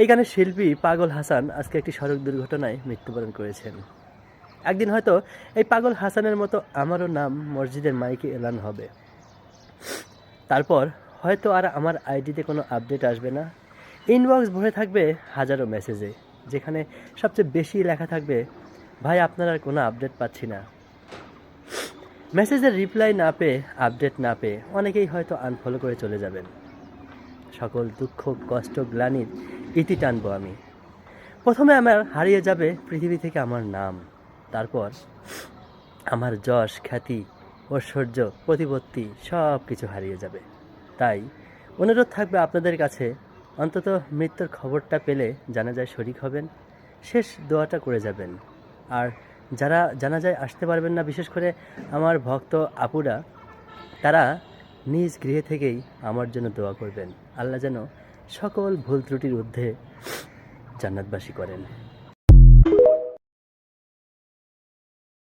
এই গানের শিল্পী পাগল হাসান আজকে একটি সড়ক দুর্ঘটনায় মৃত্যুবরণ করেছেন। একদিন হয়তো এই পাগল হাসানের মতো আমারও নাম মসজিদের মাইকে এলান হবে। তারপর হয়তো আর আমার আইডিতে কোনো আপডেট আসবে না। ইনবক্স ভরে থাকবে হাজারো মেসেজে, যেখানে সবচেয়ে বেশি লেখা থাকবে, ভাই, আপনার আর কোনো আপডেট পাচ্ছি না। মেসেজের রিপ্লাই না পেয়ে, আপডেট না পেয়ে অনেকেই হয়তো আনফলো করে চলে যাবেন। সকল দুঃখ, কষ্ট গ্লানির ইতি টানবো আমি। প্রথমে আমার হারিয়ে যাবে পৃথিবী থেকে আমার নাম। তারপর আমার যশ, খ্যাতি, ঐশ্বর্য, প্রতিপত্তি সব কিছু হারিয়ে যাবে। তাই অনুরোধ থাকবে আপনাদের কাছে, অন্তত মৃত্যুর খবরটা পেলে জানা যায় শরিক হবেন, শেষ দোয়াটা করে যাবেন। আর যারা জানা যায় আসতে পারবেন না, বিশেষ করে আমার ভক্ত আপুরা, তারা নিজ গৃহে থেকেই আমার জন্য দোয়া করবেন। আল্লাহ যেন সকল ভুল ত্রুটির ঊর্ধ্বে জান্নাতবাসী করেন।